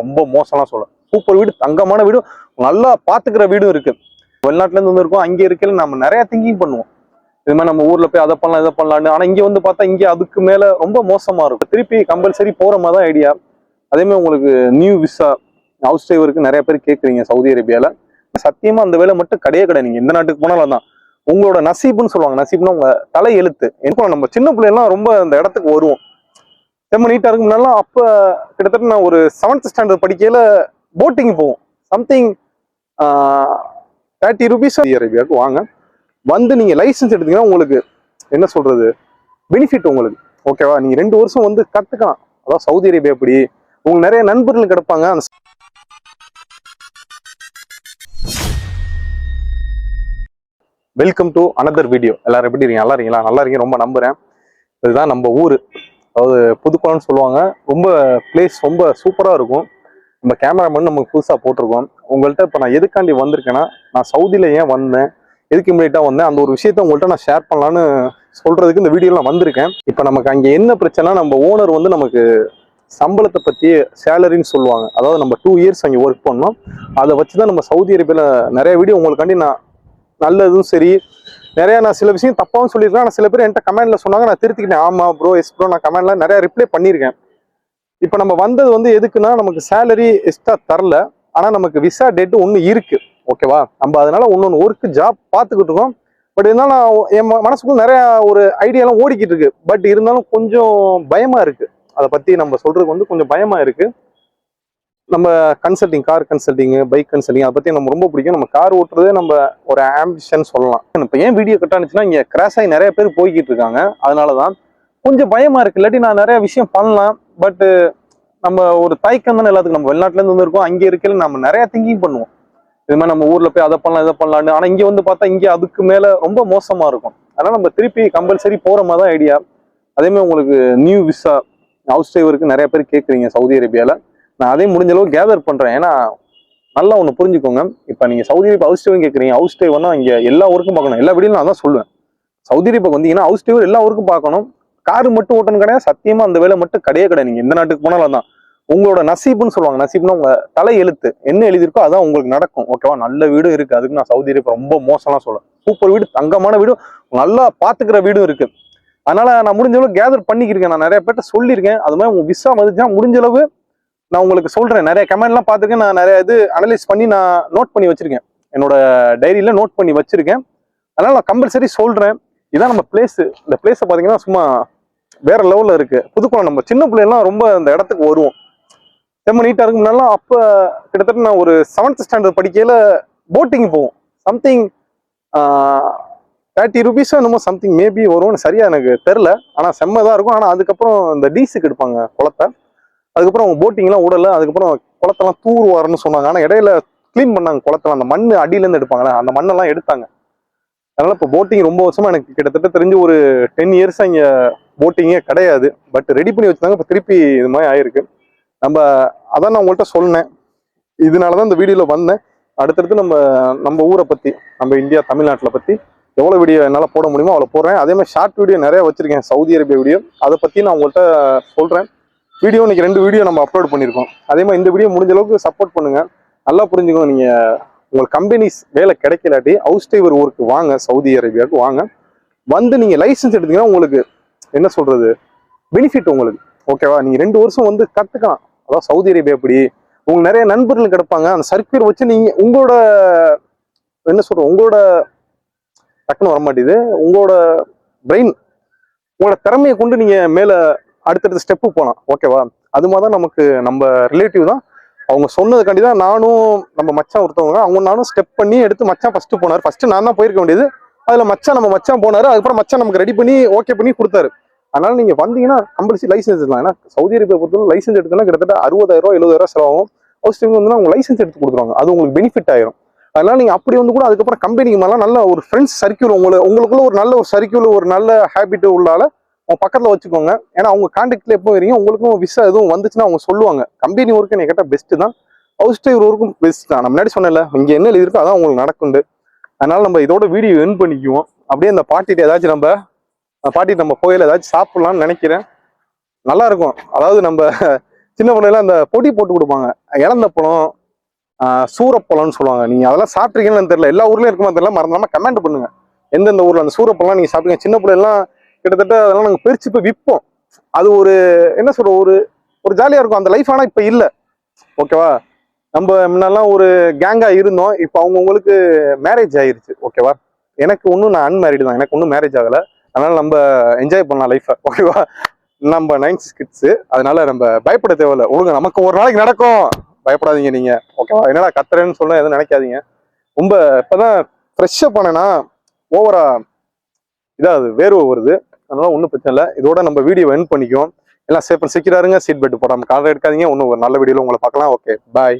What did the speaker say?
ரொம்ப மோசம்லாம் சொல்ல. சூப்பர் வீடு தங்கமான வீடு நல்லா பாத்துக்கிற வீடும் இருக்கு. வெளிநாட்டுல இருந்து வந்திருக்கோம் அங்க இருக்கையில நம்ம நிறைய திங்கிங் பண்ணுவோம். இது மாதிரி நம்ம ஊர்ல போய் அதை பண்ணலாம் இதை பண்ணலாம்னு. ஆனா இங்க வந்து பார்த்தா இங்க அதுக்கு மேல ரொம்ப மோசமா இருக்கும். திருப்பி கம்பல்சரி போற மாதிரி தான் ஐடியா அதே மாதிரி உங்களுக்கு நியூ விசா ஹவுஸ் டிரைவருக்கு நிறைய பேர் கேட்குறீங்க சவுதி அரேபியால. சத்தியமா அந்த வேலை மட்டும் கிடையே கிடையாது. நீங்க எந்த நாட்டுக்கு போனாலும் தான் உங்களோட நசீப்னு சொல்லுவாங்க. நசீப்னா உங்க தலை எழுத்து. எனக்கு நம்ம சின்ன பிள்ளைலாம் ரொம்ப அந்த இடத்துக்கு வருவோம். செம்ம நீட்டாக இருக்கும் முன்னாடிலாம் அப்போ கிட்டத்தட்ட நான் ஒரு செவன்த் ஸ்டாண்டர்ட் படிக்கையில் போட்டிங் போவோம். சம்திங் தேர்ட்டி ருபீஸ் அரேபியாவுக்கு வாங்க. வந்து நீங்கள் லைசன்ஸ் எடுத்தீங்கன்னா உங்களுக்கு என்ன சொல்கிறது பெனிஃபிட் உங்களுக்கு. ஓகேவா நீங்கள் ரெண்டு வருஷம் வந்து கற்றுக்கலாம் அதாவது சவுதி அரேபியா எப்படி உங்களுக்கு நிறைய நண்பர்கள் கிடப்பாங்க. அந்த வெல்கம் டு அனதர் வீடியோ எல்லாரும் எப்படி இருக்கீங்க? நல்லா இருக்கீங்களா? நல்லா இருக்கீங்க. ரொம்ப நம்புறேன். இதுதான் நம்ம ஊர். அதாவது புதுக்கோளம்னு சொல்லுவாங்க. ரொம்ப பிளேஸ் ரொம்ப சூப்பராக இருக்கும். நம்ம கேமராமேன் நமக்கு புதுசாக போட்டிருக்கோம். உங்கள்கிட்ட இப்போ நான் எதுக்காண்டி வந்திருக்கேன்னா நான் சவுதியில் ஏன் வந்தேன்? எதுக்கு இமீடியட்டாக வந்தேன்? அந்த ஒரு விஷயத்த உங்கள்கிட்ட நான் ஷேர் பண்ணலான்னு சொல்கிறதுக்கு இந்த வீடியோலாம் வந்திருக்கேன். இப்போ நமக்கு அங்கே என்ன பிரச்சனை நம்ம ஓனர் வந்து நமக்கு சம்பளத்தை பற்றி சேலரின்னு சொல்லுவாங்க. அதாவது நம்ம டூ இயர்ஸ் அங்கே ஒர்க் பண்ணோம். அதை வச்சு தான் நம்ம சவுதி அரேபியாவில் நிறைய வீடியோ உங்களுக்காண்டி நான் நல்லதும் சரி நிறைய நான் சில விஷயம் தப்பாகவும் சொல்லியிருக்கேன். ஆனால் சில பேர் என்கிட்ட கமெண்ட்ல சொன்னாங்க. நான் திருத்திக்கிட்டேன். ஆமா ப்ரோ எஸ் ப்ரோ நான் கமெண்ட்ல நிறைய ரிப்ளை பண்ணியிருக்கேன். இப்போ நம்ம வந்தது வந்து எதுக்குன்னா நமக்கு சேலரி எக்ஸ்ட்ரா தரல. ஆனால் நமக்கு விசா டேட்டு ஒன்று இருக்கு. ஓகேவா நம்ம அதனால ஒன்று ஒர்க்கு ஜாப் பார்த்துக்கிட்டு இருக்கோம். பட் இருந்தாலும் நான் என் மனசுக்குள்ள நிறைய ஒரு ஐடியாலாம் ஓடிக்கிட்டு இருக்கு. பட் இருந்தாலும் கொஞ்சம் பயமா இருக்கு. அதை பத்தி நம்ம சொல்றதுக்கு வந்து கொஞ்சம் பயமா இருக்கு. நம்ம consulting car consulting bike consulting அதை பற்றி நம்ம ரொம்ப பிடிக்கும். நம்ம கார் ஓட்டுறதே நம்ம ஒரு ஆம்பிஷன் சொல்லலாம். இப்போ ஏன் வீடியோ கட்டானுச்சுன்னா இங்கே கிராஷ் ஆகி நிறைய பேர் போய்கிட்டு இருக்காங்க. அதனால தான் கொஞ்சம் பயமாக இருக்கு. இல்லாட்டி நான் நிறைய விஷயம் பண்ணலாம். பட்டு நம்ம ஒரு தயக்கம் தானே எல்லாத்துக்கும். நம்ம வெளிநாட்டிலேருந்து வந்திருக்கோம். அங்கே இருக்கையில நம்ம நிறைய திங்கிங் பண்ணுவோம். இது மாதிரி நம்ம ஊரில் போய் அதை பண்ணலாம் இதை பண்ணலாம்னு. ஆனால் இங்கே வந்து பார்த்தா இங்கே அதுக்கு மேலே ரொம்ப மோசமாக இருக்கும். அதனால் நம்ம திருப்பி கம்பல்சரி போகிற மாதிரி தான் ஐடியா அதேமாதிரி உங்களுக்கு நியூ விசா ஹவுஸ் டிரைவருக்கு நிறைய பேர் கேட்குறீங்க சவுதி அரேபியாவில் நான் அதே முடிஞ்ச அளவுக்கு கேதர் பண்றேன். ஏன்னா நல்லா ஒன்று புரிஞ்சுக்கோங்க. இப்போ நீங்க சவுதி அரேபியா ஹவுஸ் டிரைவர் கேட்குறீங்க ஹவுஸ் டிரைவர்னா இங்க எல்லா ஒர்க்கும் பார்க்கணும். எல்லா வீடியும் நான் தான் சொல்லுவேன். சவுதி அரேபியா வந்தீங்கன்னா ஹவுஸ் டிரைவர் எல்லா ஒர்க்கும் பார்க்கணும். கார் மட்டும் ஓட்டணும் கிடையாது. சத்தியமா அந்த வேலை மட்டும் கிடையாது கிடையாது. நீங்க எந்த நாட்டுக்கு போனாலும் தான் உங்களோட நசீப்னு சொல்லுவாங்க. நசீப்னா உங்க தலை எழுத்து. என்ன எழுதியிருக்கோ அதான் உங்களுக்கு நடக்கும். ஓகேவா நல்ல வீடும் இருக்கு. அதுக்கு நான் சவுதி அரேபியா ரொம்ப மோசம்லாம் சொல்லுவேன் சூப்பர் வீடு தங்கமான வீடும் நல்லா பாத்துக்கிற வீடும் இருக்கு. அதனால நான் முடிஞ்ச அளவு கேதர் பண்ணிக்கிருக்கேன். நான் நிறைய பேர்ட்ட சொல்லியிருக்கேன். அது மாதிரி உங்க விசா மதிச்சா முடிஞ்ச அளவு நான் உங்களுக்கு சொல்றேன். நிறைய கமெண்ட்லாம் பார்த்துருக்கேன். நான் நிறைய இது அனலைஸ் பண்ணி நான் நோட் பண்ணி வச்சிருக்கேன். என்னோட டைரியில நோட் பண்ணி வச்சிருக்கேன். அதனால நான் கம்பல்சரி சொல்றேன். இதான் நம்ம பிளேஸ் இந்த பிளேஸை பார்த்தீங்கன்னா சும்மா வேற லெவல்ல இருக்கு. புதுக்குளம் நம்ம சின்ன பிள்ளைலாம் ரொம்ப அந்த இடத்துக்கு வருவோம். செம்ம நீட்டா இருக்கு முன்னாலாம் அப்ப கிட்டத்தட்ட நான் ஒரு செவன்த் ஸ்டாண்டர்ட் படிக்கையில போட்டிங் போவோம். சம்திங் தேர்ட்டி ருபீஸோ என்னமோ சம்திங் மேபி வரும்னு சரியா எனக்கு தெரில ஆனா செம்ம தான் இருக்கும். ஆனா அதுக்கப்புறம் இந்த டீஸுக்கு எடுப்பாங்க குளத்தை. அதுக்கப்புறம் போட்டிங்லாம் விடல அதுக்கப்புறம் குளத்தெல்லாம் தூர் வரணும்னு சொன்னாங்க. ஆனால் இடையில க்ளீன் பண்ணாங்க குளத்தெல்லாம். அந்த மண் அடியிலேருந்து எடுப்பாங்களே அந்த மண்ணெல்லாம் எடுத்தாங்க. அதனால இப்போ போட்டிங் ரொம்ப வருஷமா எனக்கு கிட்டத்தட்ட தெரிஞ்சு ஒரு டென் இயர்ஸ் இங்கே போட்டிங்கே கிடையாது. பட் ரெடி பண்ணி வச்சிருந்தாங்க இப்போ திருப்பி இது மாதிரி ஆயிருக்கு. நம்ம அதான் நான் உங்கள்கிட்ட சொன்னேன். இதனால தான் இந்த வீடியோவில் வந்தேன். அடுத்தடுத்து நம்ம நம்ம ஊரை பற்றி நம்ம இந்தியா தமிழ்நாட்டில் பற்றி எவ்வளோ வீடியோ என்னால் போட முடியுமோ அவ்வளோ போடுறேன். அதே மாதிரி ஷார்ட் வீடியோ நிறைய வச்சிருக்கேன் சவுதி அரேபியா வீடியோ அதை பற்றி நான் உங்கள்கிட்ட சொல்கிறேன் வீடியோ இன்னைக்கு ரெண்டு வீடியோ நம்ம அப்லோட் பண்ணியிருக்கோம். அதே மாதிரி இந்த வீடியோ முடிஞ்ச அளவுக்கு சப்போர்ட் பண்ணுங்க. நல்லா புரிஞ்சுக்கோங்க நீங்கள் உங்களுக்கு கம்பெனிஸ் வேலை கிடைக்கலாட்டி ஹவுஸ் டிரைவர் ஊருக்கு வாங்க சவுதி அரேபியாவுக்கு வாங்க. வந்து நீங்கள் லைசன்ஸ் எடுத்தீங்கன்னா உங்களுக்கு என்ன சொல்கிறது பெனிஃபிட் உங்களுக்கு. ஓகேவா நீங்கள் ரெண்டு வருஷம் வந்து கற்றுக்கலாம் அதாவது சவுதி அரேபியா எப்படி? உங்களுக்கு நிறைய நண்பர்கள் கிடப்பாங்க. அந்த சர்க்கியூர் வச்சு நீங்கள் உங்களோட என்ன சொல்ற உங்களோட டக்குன்னு வரமாட்டேது உங்களோட பிரெயின் உங்களோட திறமையை கொண்டு நீங்கள் மேலே அடுத்தடுத்த ஸ்டெப்பு போகலாம் ஓகேவா அது மாதிரி தான் நமக்கு நம்ம ரிலேட்டிவ் தான் அவங்க சொன்னதுக்காண்டி தான் நானும் நம்ம மச்சான் ஒருத்தவங்க அவங்க நானும் ஸ்டெப் பண்ணி எடுத்து மச்சான் ஃபஸ்ட்டு போனார். ஃபஸ்ட்டு நான் தான் போயிருக்க வேண்டியது. அதில் மச்சான் நம்ம மச்சான் போனார். அதுக்கப்புறம் மச்சான் நமக்கு ரெடி பண்ணி ஓகே பண்ணி கொடுத்தாரு. அதனால நீங்கள் வந்தீங்கன்னா கம்பல்சரி லைசன்ஸ் எடுக்கலாம் ஏன்னா சவுதி அரேபியா பொறுத்தவரை லைசன்ஸ் எடுத்தோம்னா கிட்டத்தட்ட அறுபதாயிரம் எழுபதாயிரம் செலவாகும். ஹவுஸ் டைம் வந்து அவங்க லைசன்ஸ் எடுத்து கொடுத்துருவாங்க. அது உங்களுக்கு பெனிஃபிட் ஆயிரும். அதனால நீங்கள் அப்படி வந்து கூட அதுக்கப்புறம் கம்பெனிக்கு மேலாம் நல்ல ஒரு ஃப்ரெண்ட்ஸ் சர்க்கியூல் உங்களுக்கு உங்களுக்குள்ள ஒரு நல்ல ஒரு சர்க்கியூல் ஒரு நல்ல ஹேபிட் உள்ளால உங்க பக்கத்துல வச்சுக்கோங்க. ஏன்னா அவங்க கான்டாக்ட்ல எப்போ வரீங்க உங்களுக்கும் விசா எதுவும் வந்துச்சுன்னா அவங்க சொல்லுவாங்க. கம்பெனி ஒர்க்கு என்ன கேட்டால் பெஸ்ட் தான். ஹவுஸ் டிரைவர் ஒர்க்கும் பெஸ்ட் தான். நான் முன்னாடி சொன்னல இங்க என்ன இருக்கோ அதான் உங்களுக்கு நடக்குண்டு அதனால நம்ம இதோட வீடியோ என் பண்ணிக்குவோம். அப்படியே அந்த பாட்டிட்டு ஏதாச்சும் நம்ம அந்த பாட்டிட்டு நம்ம கோயில ஏதாச்சும் சாப்பிடலாம்னு நினைக்கிறேன். நல்லா இருக்கும். அதாவது நம்ம சின்ன பிள்ளைல அந்த பொடி போட்டு கொடுப்பாங்க. இழந்த பழம் சூரப்பழம்னு சொல்லுவாங்க. நீங்க அதெல்லாம் சாப்பிட்ருக்கீங்கன்னு தெரியல. எல்லா ஊர்லயும் இருக்குமா தெரியல. மறந்தாம கமெண்ட் பண்ணுங்க. எந்தெந்த ஊர்ல அந்த சூரப்பழம் நீங்க சாப்பிட்டீங்க? சின்ன பிள்ளைலாம் கிட்டத்தட்ட அதெல்லாம் நாங்கள் பிரித்து இப்போ விற்போம் அது ஒரு என்ன சொல்ற ஒரு ஒரு ஜாலியாக இருக்கும். அந்த லைஃப் ஆனால் இப்போ இல்லை. ஓகேவா நம்ம முன்னெல்லாம் ஒரு கேங்காக இருந்தோம். இப்போ அவங்கவுங்களுக்கு மேரேஜ் ஆயிருச்சு. ஓகேவா எனக்கு ஒன்றும் நான் அன்மேரிடு தான். எனக்கு ஒன்றும் மேரேஜ் ஆகலை. அதனால் நம்ம என்ஜாய் பண்ணலாம் லைஃப்பை ஓகேவா நம்ம நைன்ஸ் கிட்ஸு அதனால நம்ம பயப்பட தேவையில்ல. ஒழுங்கு நமக்கு ஒரு நாளைக்கு நடக்கும். பயப்படாதீங்க நீங்கள் ஓகேவா என்னடா கத்துறேன்னு சொல்ல எதுவும் நினைக்காதீங்க. ரொம்ப இப்பதான் ஃப்ரெஷ்ஷாக பண்ணேன்னா ஓவரா இதாகுது வேர்வை வருது. அதனால ஒன்றும் பிரச்சனை இல்லை. இதோட நம்ம வீடியோ என் பண்ணிக்குவோம். எல்லாம் சேஃப் சீக்கிரம் இருங்க. சீட் பெல்ட் போடாமல் காலை எடுக்காதீங்க. ஒன்றும் ஒரு நல்ல வீடியோவில் உங்களை பார்க்கலாம். Okay bye